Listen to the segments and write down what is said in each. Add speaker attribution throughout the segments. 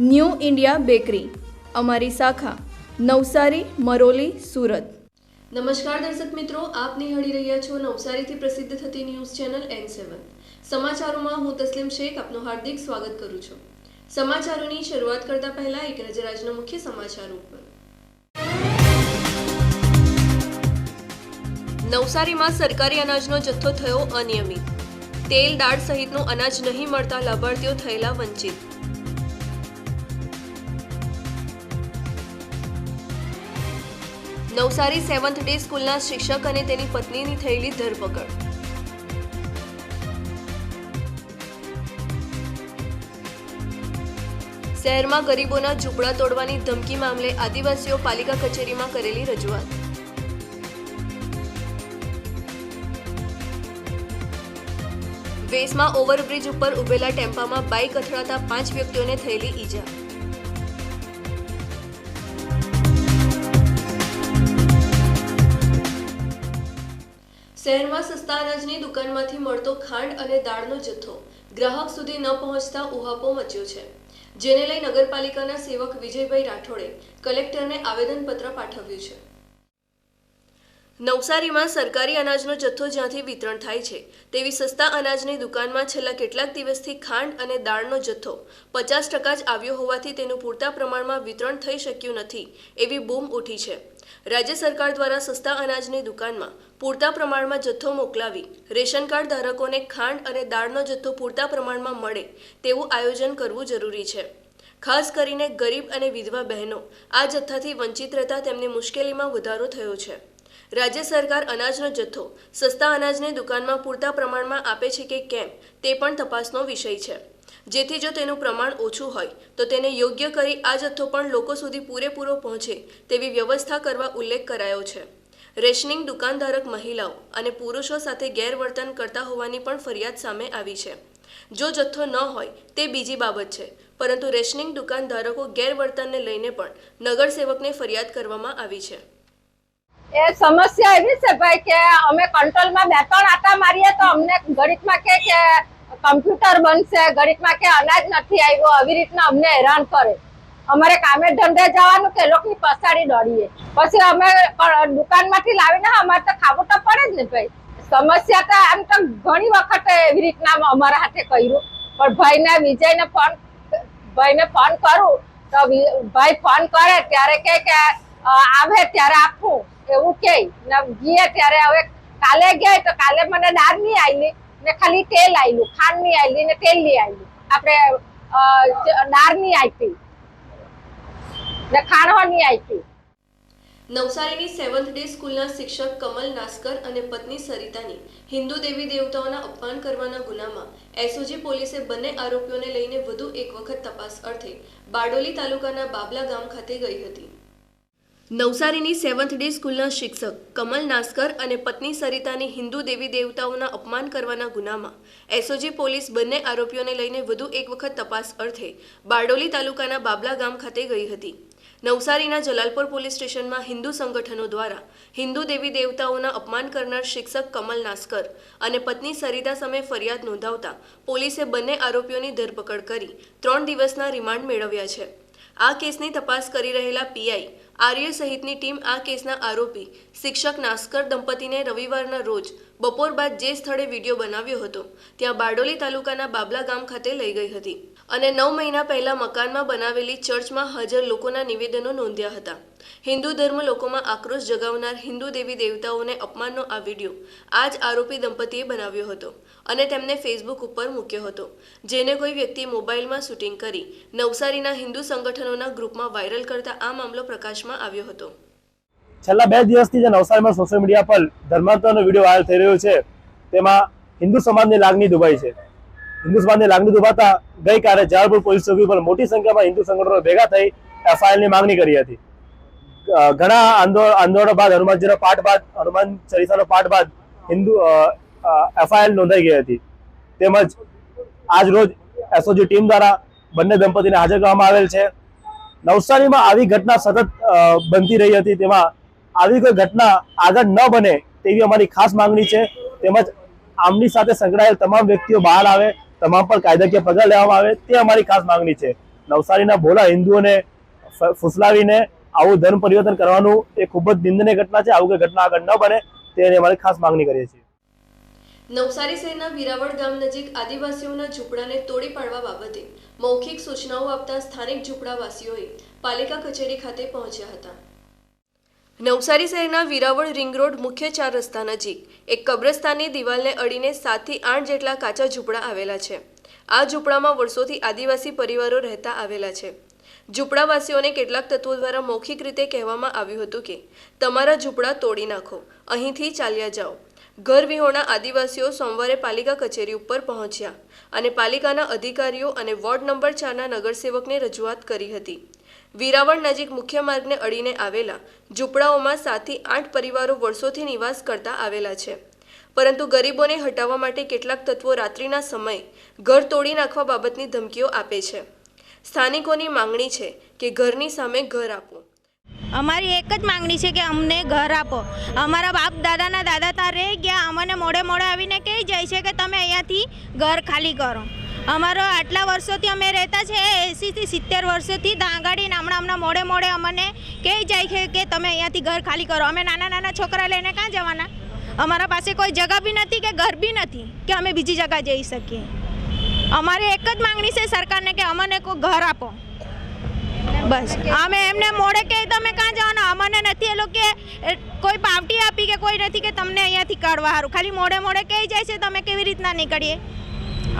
Speaker 1: new India bakery, અમારી શાખા, નવસારી, મરોલી, સુરત. નમસ્કાર દર્શક મિત્રો, આપ નિહાળી રહ્યા છો નવસારીથી પ્રસિદ્ધ થતી ન્યૂઝ ચેનલ એન સેવન સમાચારોમાં હું તસ્લીમ શેખ આપનું હાર્દિક સ્વાગત કરું છું. સમાચારોની શરૂઆત કરતા પહેલા એક નજર આજના મુખ્ય સમાચારો ઉપર. નવસારીમાં સરકારી અનાજનો જથ્થો થયો અનિયમિત. તેલ, દાળ સહિતનું અનાજ નહીં મળતા લાભાર્થીઓ થયેલા વંચિત. નવસારી સેવન્થ ડે સ્કૂલના શિક્ષક અને તેની પત્નીની થયેલી ધરપકડ. શહેરમાં ગરીબોના ઝૂંપડા તોડવાની ધમકી મામલે આદિવાસીઓ પાલિકા કચેરીમાં કરેલી રજૂઆત. વેસમાં ઓવરબ્રિજ ઉપર ઉભેલા ટેમ્પામાં બાઇક અથડાતા પાંચ વ્યક્તિઓને થયેલી ઈજા. શહેરમાં સસ્તા અનાજની દુકાનમાંથી મળતો ખાંડ અને દાળનો જથ્થો ગ્રાહક સુધી ન પહોંચતા ઉહાપો મચ્યો છે. જેને લઈ નગરપાલિકાના સેવક વિજયભાઈ રાઠોડે કલેક્ટરને આવેદનપત્ર પાઠવ્યું છે. નવસારીમાં સરકારી અનાજનો જથ્થો જ્યાંથી વિતરણ થાય છે, તેવી સસ્તા અનાજની દુકાનમાં છેલ્લા કેટલાક દિવસથી ખાંડ અને દાળનો જથ્થો પચાસ ટકા જ આવ્યો હોવાથી તેનું પૂરતા પ્રમાણમાં વિતરણ થઈ શક્યું નથી, એવી બૂમ ઉઠી છે. રાજ્ય સરકાર દ્વારા સસ્તા અનાજની દુકાનમાં પૂરતા પ્રમાણમાં જથ્થો મોકલાવી. રેશન કાર્ડ ધારકોને ખાંડ અને દાળનો જથ્થો પૂરતા પ્રમાણમાં મળે તેવું આયોજન કરવું જરૂરી છે. ખાસ કરીને ગરીબ અને વિધવા બહેનો. આ જથ્થાથી વંચિત રહેતા તેમની મુશ્કેલીમાં વધારો થયો છે. રાજ્ય સરકાર અનાજનો જથ્થો, સસ્તા અનાજને દુકાનમાં પૂરતા પ્રમાણમાં આપે છે કે કેમ, તે પણ તપાસનો વિષય છે. જેથી જો તેનું પ્રમાણ ઓછું હોય, તો તેને યોગ્ય કરી આ જથ્થો પણ લોકો સુધી પૂરેપૂરો પહોંચે તેવી વ્યવસ્થા કરવા ઉલ્લેખ કરાયો છે. રેશનિંગ દુકાનધારક મહિલાઓ અને પુરુષો સાથે ગેરવર્તન કરતા હોવાની પણ ફરિયાદ સામે આવી છે. જો જથ્થો ન હોય, તે બીજી બાબત છે. પરંતુ રેશનિંગ દુકાનધારકો ગેરવર્તનને લઈને પણ નગરસેવકને ફરિયાદ કરવામાં આવી છે.
Speaker 2: એ સમસ્યા એવી છે ભાઈ કે અમે કંટ્રોલમાં બે ત્રણ આટા મારીએ તો અમને ગણિતમાં કે કે કમ્પ્યુટર બનશે, ગણિતમાં કે અનાજ નથી આવ્યો, આવી રીતના અમને હેરાન કરે. અમારે કામે ધંધે જવાનું કે લોકોની પસાડી દોડીએ. પછી અમે દુકાનમાંથી લાવીને અમારે તો ખાવું તો પડે જ ને ભાઈ. સમસ્યા તો આમ તો ઘણી વખત એવી રીતના અમારા હાથે કર્યું. પણ ભાઈને, વિજયને ફોન ભાઈને ફોન કરું તો ભાઈ ફોન કરે ત્યારે કે કે આવે ત્યારે આપું. એવું કે ને ગઈએ ત્યારે હવે કાલે ગયા તો કાલે મને દાળ નહીં આવી ને ખાલી તેલ આવેલું ખાંડ નહીં આવેલી ને તેલ નહીં આવેલું આપણે દાળ નહીં આપી. ને નહીં આપી
Speaker 1: નવસારીની સેવન્થ ડે સ્કૂલના શિક્ષક કમલ નાસ્કર અને પત્ની સરિતાની હિન્દુ દેવી દેવતાઓના અપમાન કરવાના ગુનામાં એસઓજી પોલીસે બંને આરોપીઓને લઈને વધુ એક વખત તપાસ અર્થે બારડોલી તાલુકાના બાબલા ગામ ખાતે ગઈ હતી. નવસારીની સેવન્થ ડે સ્કૂલના શિક્ષક કમલ નાસ્કર અને પત્ની સરિતાની હિન્દુ દેવી દેવતાઓના અપમાન કરવાના ગુનામાં એસઓજી પોલીસ બંને આરોપીઓને લઈને વધુ એક વખત તપાસ અર્થે બારડોલી તાલુકાના બાબલા ગામ ખાતે ગઈ હતી. નવસારીના જલાલપુર પોલીસ સ્ટેશનમાં હિન્દુ સંગઠનો દ્વારા હિન્દુ દેવી દેવતાઓના અપમાન કરનાર શિક્ષક કમલ નાસ્કર અને પત્ની સરિતા સામે ફરિયાદ નોંધાવતા પોલીસે બંને આરોપીઓની ધરપકડ કરી ત્રણ દિવસના રિમાન્ડ મેળવ્યા છે. આ કેસની તપાસ કરી રહેલા પીઆઈ આર્ય સહિતની ટીમ આ કેસના આરોપી શિક્ષક નાસ્કર દંપતીને રવિવારના રોજ બપોર બાદ જે સ્થળે વીડિયો બનાવ્યો હતો, ત્યાં બારડોલી તાલુકાના બાબલા ગામ ખાતે લઈ ગઈ હતી. અને નવ મહિના પહેલા મકાનમાં બનાવેલી ચર્ચમાં હાજર લોકોના નિવેદનો નોંધ્યા હતા. હિન્દુ ધર્મ લોકોમાં આક્રોશ જગાવનાર હિન્દુ દેવી દેવતાઓને અપમાનનો આ વીડિયો આ જ આરોપી દંપતીએ બનાવ્યો હતો અને તેમને ફેસબુક ઉપર મૂક્યો હતો. જેને કોઈ વ્યક્તિ મોબાઈલમાં શૂટિંગ કરી નવસારીના હિન્દુ સંગઠનોના ગ્રુપમાં વાયરલ કરતા આ મામલો પ્રકાશમાં આવ્યો હતો.
Speaker 3: છેલ્લા બે દિવસથી જે નવસારીમાં સોશિયલ મીડિયા પર ધર્માંતરનો વીડિયો વાયરલ થઈ રહ્યો છે, તેમાં હિન્દુ સમાજની લાગણી દુભાઈ છે. હિન્દુ સમાજની લાગણી દુભાતા ગઈકાલે જાળપુર પોલીસ ચોકી પર મોટી સંખ્યામાં હિન્દુ સંગઠનો ભેગા થઈ એફઆઈઆરની માંગણી કરી હતી. ઘણા આંદોલન બાદ હનુમાનજીનો પાઠ બાદ, હનુમાન ચાલીસાનો પાઠ બાદ હિન્દુ એફઆઈઆર નોંધાઈ ગઈ હતી. તેમજ આજ રોજ એસઓજી ટીમ દ્વારા બંને દંપતીને હાજર કરવામાં આવેલ છે. નવસારીમાં આવી ઘટના સતત બનતી રહી હતી. તેમાં આવી કોઈ ઘટના આગળ ન બને તેવી અમારી ખાસ માંગણી છે. તેમજ આમની સાથે સંકળાયેલ તમામ વ્યક્તિઓ બહાર આવે, તમામ પર કાયદાકીય પગલાં લેવામાં આવે તે અમારી ખાસ માંગણી છે. નવસારીના ભોળા હિન્દુઓને ફૂસલાવીને આવું ધર્મ પરિવર્તન કરવાનું એ ખૂબ જ નિંદનીય ઘટના છે. આવું કોઈ ઘટના આગળ ન બને તેની અમારી ખાસ માંગણી કરીએ છીએ.
Speaker 1: નવસારી શહેરના વિરાવળ ગામ નજીક આદિવાસીઓના ઝૂંપડાને તોડી પાડવા બાબતે મૌખિક સૂચનાઓ આપતા સ્થાનિક ઝૂંપડાવાસીઓએ પાલિકા કચેરી ખાતે પહોંચ્યા હતા. નવસારી શહેરના વિરાવળ રિંગ રોડ મુખ્ય ચાર રસ્તા નજીક, એક કબ્રસ્તાનની દિવાલને અડીને સાતથી આઠ જેટલા કાચા ઝૂંપડા આવેલા છે. આ ઝૂંપડામાં વર્ષોથી આદિવાસી પરિવારો રહેતા આવેલા છે. ઝૂંપડાવાસીઓને કેટલાક તત્વો દ્વારા મૌખિક રીતે કહેવામાં આવ્યું હતું કે, તમારા ઝૂંપડા તોડી નાખો, અહીંથી ચાલ્યા જાઓ. ઘર વિહોણા આદિવાસીઓ સોમવારે પાલિકા કચેરી ઉપર પહોંચ્યા અને પાલિકાના અધિકારીઓ અને વોર્ડ નંબર ચારના નગરસેવકને રજૂઆત કરી હતી. વિરાવળ નજીક મુખ્ય માર્ગને અડીને આવેલા ઝૂંપડાઓમાં સાતથી આઠ પરિવારો વર્ષોથી નિવાસ કરતા આવેલા છે. પરંતુ ગરીબોને હટાવવા માટે કેટલાક તત્વો રાત્રિના સમયે ઘર તોડી નાખવા બાબતની ધમકીઓ આપે છે. સ્થાનિકોની માંગણી છે કે ઘરની સામે ઘર આપો.
Speaker 4: અમારી એક જ માંગણી છે કે અમને ઘર આપો. અમારા બાપ દાદાના દાદા તાર રહી ગયા. અમને મોડે મોડે આવીને કહી જાય છે કે તમે અહીંયાથી ઘર ખાલી કરો. અમારો આટલા વર્ષોથી અમે રહેતા છે એંસીથી સિત્તેર વર્ષોથી દાંગાડી હમણાં હમણાં મોડે મોડે અમને કહી જાય છે કે તમે અહીંયાથી ઘર ખાલી કરો. અમે નાના નાના છોકરા લઈને ક્યાં જવાના? અમારા પાસે કોઈ જગા બી નથી કે ઘર બી નથી કે અમે બીજી જગા જઈ શકીએ. અમારી એક જ માંગણી છે સરકારને કે અમને કોઈ ઘર આપો. બસ. અમે એમને મોડે કે તમે ક્યાં જવાના? અમને નથી. એ લોકો કોઈ પાવટી આપી કે કોઈ નથી કે તમને અહીંયાથી કાઢવા સારું ખાલી મોડે મોડે કહી જાય છે, તમે કેવી રીતના નીકળીએ?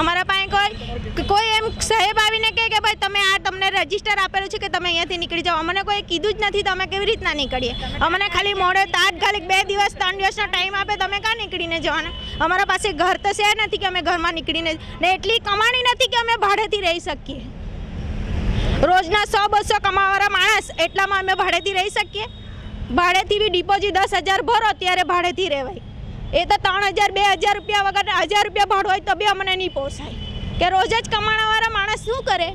Speaker 4: અમારા પાસે કોઈ કોઈ એમ સાહેબ આવીને કહે કે ભાઈ તમે આ તમને રજિસ્ટર આપેલું છે કે તમે અહીંયાથી નીકળી જાઓ. અમને કોઈ કીધું જ નથી તમે કેવી રીતના નીકળીએ. અમને ખાલી મોડે તાત્કાલિક બે દિવસ, ત્રણ દિવસનો ટાઈમ આપે, તમે ક્યાં નીકળીને જવાના? અમારા પાસે ઘર તો છે નથી કે અમે ઘરમાં નીકળીને ને એટલી કમાણી નથી કે અમે ભાડેથી રહી શકીએ. રોજના સો, બસો કમાવાળા માણસ એટલામાં અમે ભાડેથી રહી શકીએ. ભાડેથી બી ડિપોઝિટ દસ હજાર ભરો, ત્યારે ભાડેથી રહેવાય. એ તો ત્રણ હજાર, બે હજાર રૂપિયા વગર, હજાર રૂપિયા ભાડું હોય તો બી અમને નહીં પોસાય. કે રોજ જ કમાણાવાળા માણસ શું કરે?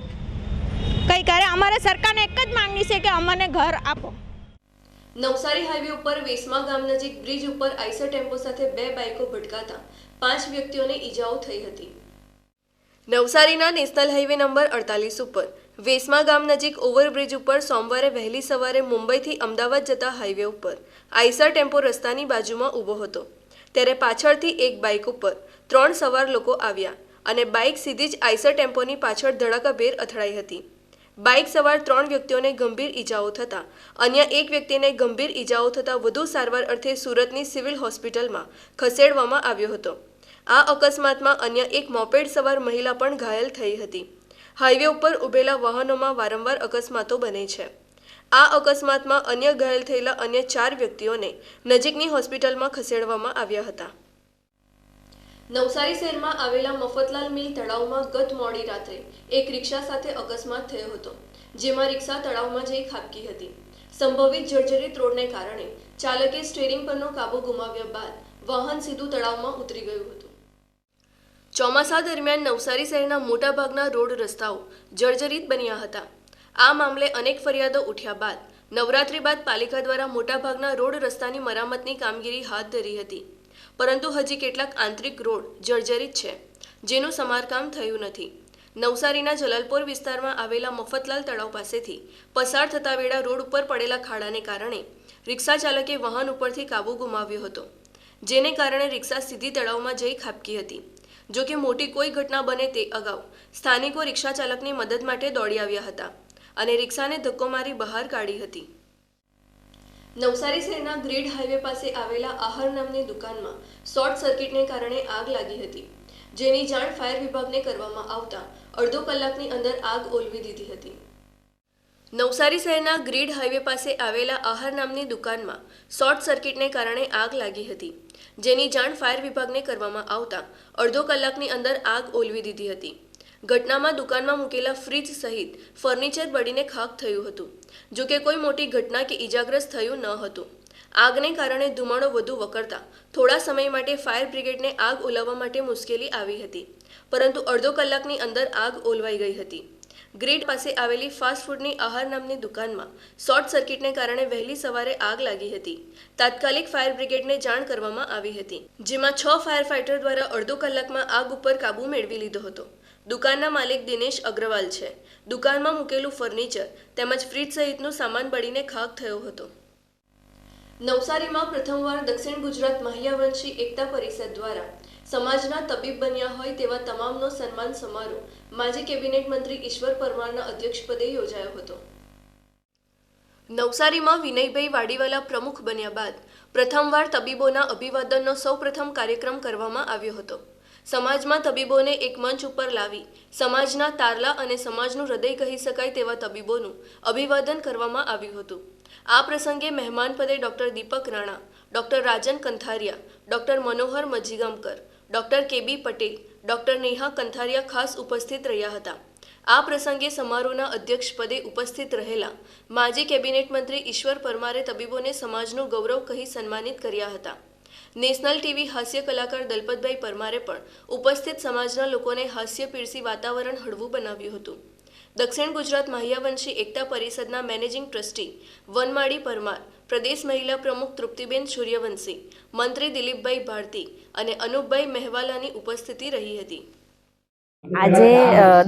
Speaker 4: કંઈ કરે? અમારે સરકારને એક જ માંગણી છે કે અમને ઘર આપો.
Speaker 1: નવસારી હાઈવે ઉપર વેસમા ગામ નજીક બ્રિજ ઉપર આઈસર ટેમ્પો સાથે બે બાઇકો ભટકાતા પાંચ વ્યક્તિઓને ઈજાઓ થઈ હતી. નવસારીના નેશનલ હાઈવે નંબર અડતાલીસ ઉપર વેસમા ગામ નજીક ઓવરબ્રિજ ઉપર સોમવારે વહેલી સવારે મુંબઈથી અમદાવાદ જતા હાઈવે ઉપર આઈસર ટેમ્પો રસ્તાની બાજુમાં ઊભો હતો. ત્યારે પાછળથી એક બાઇક ઉપર ત્રણ સવાર લોકો આવ્યા અને બાઇક સીધી જ આઈસર ટેમ્પોની પાછળ ધડાકાભેર અથડાઈ હતી. બાઇક સવાર ત્રણ વ્યક્તિઓને ગંભીર ઈજાઓ થતાં, અન્ય એક વ્યક્તિને ગંભીર ઈજાઓ થતાં વધુ સારવાર અર્થે સુરતની સિવિલ હોસ્પિટલમાં ખસેડવામાં આવ્યો હતો. આ અકસ્માતમાં અન્ય એક મોપેડ સવાર મહિલા પણ ઘાયલ થઈ હતી. હાઈવે ઉપર ઊભેલા વાહનોમાં વારંવાર અકસ્માતો બને છે. આ અકસ્માતમાં અન્ય ઘાયલ થયેલા અન્ય ચાર વ્યક્તિઓને નજીકની હોસ્પિટલમાં ખસેડવામાં આવ્યા હતા. નવસારી શહેરમાં આવેલા મફતલાલ મિલ તળાવમાં ગત મોડી રાત્રે એક રિક્ષા સાથે અકસ્માત થયો હતો, જેમાં રિક્ષા તળાવમાં જઈ ખાબકી હતી. સંભવિત જર્જરિત રોડને કારણે ચાલકે સ્ટેરિંગ પરનો કાબુ ગુમાવ્યા બાદ વાહન સીધું તળાવમાં ઉતરી ગયું હતું. ચોમાસા દરમિયાન નવસારી શહેરના મોટાભાગના રોડ રસ્તાઓ જર્જરિત બન્યા હતા. આ મામલે અનેક ફરિયાદો ઉઠ્યા બાદ નવરાત્રી બાદ પાલિકા દ્વારા મોટાભાગના રોડ રસ્તાની મરામતની કામગીરી હાથ ધરી હતી. પરંતુ હજી કેટલાક આંતરિક રોડ જર્જરિત છે, જેનું સમારકામ થયું નથી. નવસારીના જલાલપોર વિસ્તારમાં આવેલા મફતલાલ તળાવ પાસેથી પસાર થતા વેળા રોડ ઉપર પડેલા ખાડાને કારણે રિક્ષા ચાલકે વાહન ઉપરથી કાબુ ગુમાવ્યો હતો, જેને કારણે રિક્ષા સીધી તળાવમાં જઈ ખાબકી હતી. જો કે મોટી કોઈ ઘટના બને તે અગાઉ સ્થાનિકો રિક્ષા ચાલકની મદદ માટે દોડી આવ્યા હતા. અને રિક્ષાને ધક્કો મારી બહાર કાઢી હતી. નવસારી શહેરના ગ્રીડ હાઈવે પાસે આવેલા આહાર નામની દુકાનમાં શોર્ટ સર્કિટને કારણે આગ લાગી હતી. જેની જાણ ફાયર વિભાગને કરવામાં આવતા અડધો કલાકની અંદર આગ ઓલવી દીધી હતી. નવસારી શહેરના ગ્રીડ હાઈવે પાસે આવેલા આહાર નામની દુકાનમાં શોર્ટ સર્કિટને કારણે આગ લાગી હતી. જેની જાણ ફાયર વિભાગને કરવામાં આવતા અડધો કલાકની અંદર આગ ઓલવી દીધી હતી. ઘટનામાં દુકાનમાં મૂકેલા ફ્રીજ સહિત ફર્નિચર બળીને ખાક થયું હતું, જો કે કોઈ મોટી ઘટના કે ઈજાગ્રસ્ત થયું ન હતું. આગને કારણે ધુમાડો વધુ વકરતા થોડા સમય માટે ફાયર બ્રિગેડને આગ ઓલાવવા માટે મુશ્કેલી આવી હતી, પરંતુ અડધો કલાકની અંદર આગ ઓલવાઈ ગઈ હતી. ગ્રીડ પાસે આવેલી ફાસ્ટ ફૂડની આહાર નામની દુકાનમાં શોર્ટ સર્કિટને કારણે વહેલી સવારે આગ લાગી હતી. તાત્કાલિક ફાયર બ્રિગેડને જાણ કરવામાં આવી હતી, જેમાં છ ફાયર ફાઇટર દ્વારા અડધો કલાકમાં આગ ઉપર કાબૂ મેળવી લીધો હતો. દુકાનના માલિક દિનેશ અગ્રવાલ છે. દુકાનમાં મૂકેલું ફર્નિચર તેમજ ફ્રીજ સહિતનો સામાન બળીને ખાક થયો હતો. નવસારીમાં પ્રથમવાર દક્ષિણ ગુજરાત મહિયાવંશી એકતા પરિષદ દ્વારા સમાજના તબીબ બન્યા હોય તેવા તમામનો સન્માન સમારોહ માજી કેબિનેટ મંત્રી ઈશ્વર પરમારના અધ્યક્ષપદે યોજાયો હતો. નવસારીમાં વિનયભાઈ વાડીવાલા પ્રમુખ બન્યા બાદ પ્રથમવાર તબીબોના અભિવાદનનો સૌપ્રથમ કાર્યક્રમ કરવામાં આવ્યો હતો. સમાજમાં તબીબોને એક મંચ ઉપર લાવી સમાજના તારલા અને સમાજનું હૃદય કહી શકાય તેવા તબીબોનું અભિવાદન કરવામાં આવ્યું હતું. આ પ્રસંગે મહેમાન પદે doctor Deepak Rana, doctor Rajan Kanthariya, doctor Manohar Majigamkar doctor KB Patel, doctor Neha Kanthariya ખાસ ઉપસ્થિત રહ્યા હતા. આ પ્રસંગે સમારોહના અધ્યક્ષપદે ઉપસ્થિત રહેલા માજી કેબિનેટ મંત્રી ઈશ્વર પરમારે તબીબોને સમાજનું ગૌરવ કહી સન્માનિત કર્યા હતા. નેશનલ ટીવી હાસ્ય કલાકાર દલપતભાઈ પરમારે પણ ઉપસ્થિત સમાજના લોકોને હાસ્ય પીરસી વાતાવરણ હળવું બનાવ્યું હતું. દક્ષિણ ગુજરાત માહિયાવંશી એકતા પરિષદના મેનેજિંગ ટ્રસ્ટી વનમાળી પરમાર પ્રદેશ મહિલા પ્રમુખ તૃપ્તિબેન સૂર્યવંશી, મંત્રી દિલીપભાઈ ભારતી અને અનુપભાઈ મહેવાલાની ઉપસ્થિતિ રહી હતી.
Speaker 5: આજે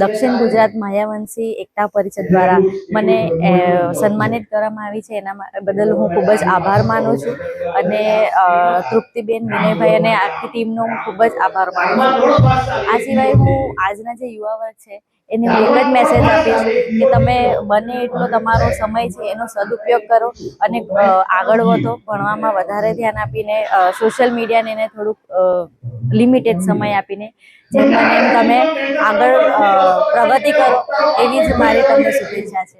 Speaker 5: દક્ષિણ ગુજરાત માયાવંશી એકતા પરિષદ દ્વારા મને સન્માનિત કરવામાં આવી છે. એના બદલ હું ખૂબ જ આભાર માનું છું અને તૃપ્તિબેન વિનયભાઈ અને આખી ટીમનો હું ખૂબ જ આભાર માનું છું. આ સિવાય હું આજના જે યુવા વર્ગ છે એને હું. એક જ મેસેજ આપીશ કે તમે બને એટલો તમારો સમય છે એનો સદુપયોગ કરો અને આગળ વધો. ભણવામાં વધારે ધ્યાન આપીને સોશિયલ મીડિયાને એને થોડુંક લિમિટેડ સમય આપીને જેમ બને એમ તમે આગળ પ્રગતિ કરો એવી જ મારી તમને શુભેચ્છા છે.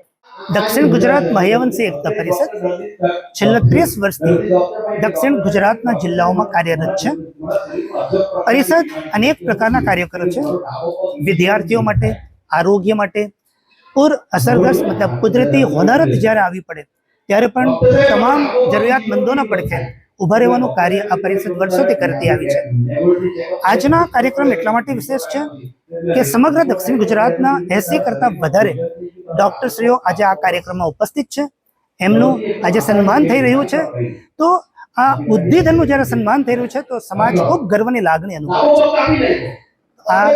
Speaker 6: દક્ષિણ ગુજરાત મહ્યવંશી એકતા પરિષદ છેલ્લા ત્રીસ વર્ષથી દક્ષિણ ગુજરાતના જિલ્લાઓમાં કાર્યરત છે. પરિષદ અનેક પ્રકારના કાર્યો કરે છે. વિદ્યાર્થીઓ માટે આરોગ્ય માટે, પૂર અસરગ્રસ્ત મતલબ કુદરતી હોનારત જ્યારે આવી પડે, ત્યારે પણ તમામ જરૂરિયાતમંદોના પડખે ઊભા રહેવાનું કાર્ય આ પરિષદ વર્ષોથી કરતી આવી છે. આજના કાર્યક્રમ એટલા માટે વિશેષ છે કે સમગ્ર દક્ષિણ ગુજરાતના એસી કરતાં વધારે ડોક્ટરશ્રીઓ આજે આ કાર્યક્રમમાં ઉપસ્થિત છે. એમનું આજે સન્માન થઈ રહ્યું છે. તો આ બુદ્ધિધનનું જ્યારે સન્માન થઈ રહ્યું છે, તો સમાજ ખૂબ ગર્વની લાગણી અનુભવે છે. આ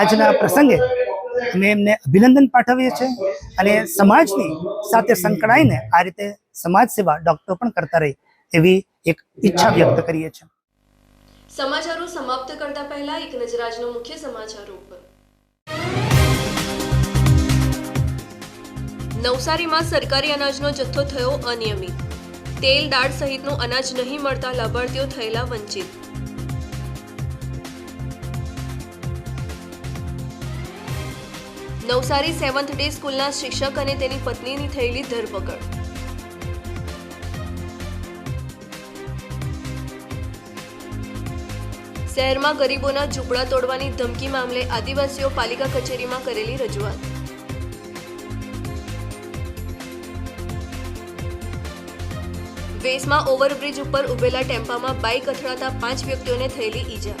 Speaker 6: આજના પ્રસંગે અમે એમને અભિનંદન પાઠવીએ છીએ અને સમાજની સાથે સંકળાઈને આ રીતે સમાજ સેવા ડોક્ટરો પણ કરતા રહે એવી એક ઈચ્છા વ્યક્ત કરીએ છીએ.
Speaker 1: સમાચારો સમાપ્ત કરતા પહેલા એક નજર આજનો મુખ્ય સમાચારો ઉપર. નવસારીમાં સરકારી અનાજનો જથ્થો થયો અનિયમિત. તેલ, દાળ સહિતનું અનાજ નહીં મળતા લાભાર્થીઓ થયેલા વંચિત. નવસારી સેવન્થ ડે સ્કૂલના શિક્ષક અને તેની પત્નીની થયેલી ધરપકડ. શહેરમાં ગરીબોના ઝૂંપડા તોડવાની ધમકી મામલે આદિવાસીઓ પાલિકા કચેરીમાં કરેલી રજૂઆત. વેસમાં ઓવરબ્રિજ ઉપર ઉભેલા ટેમ્પામાં બાઇક અથડાતા પાંચ વ્યક્તિઓને થયેલી ઈજા.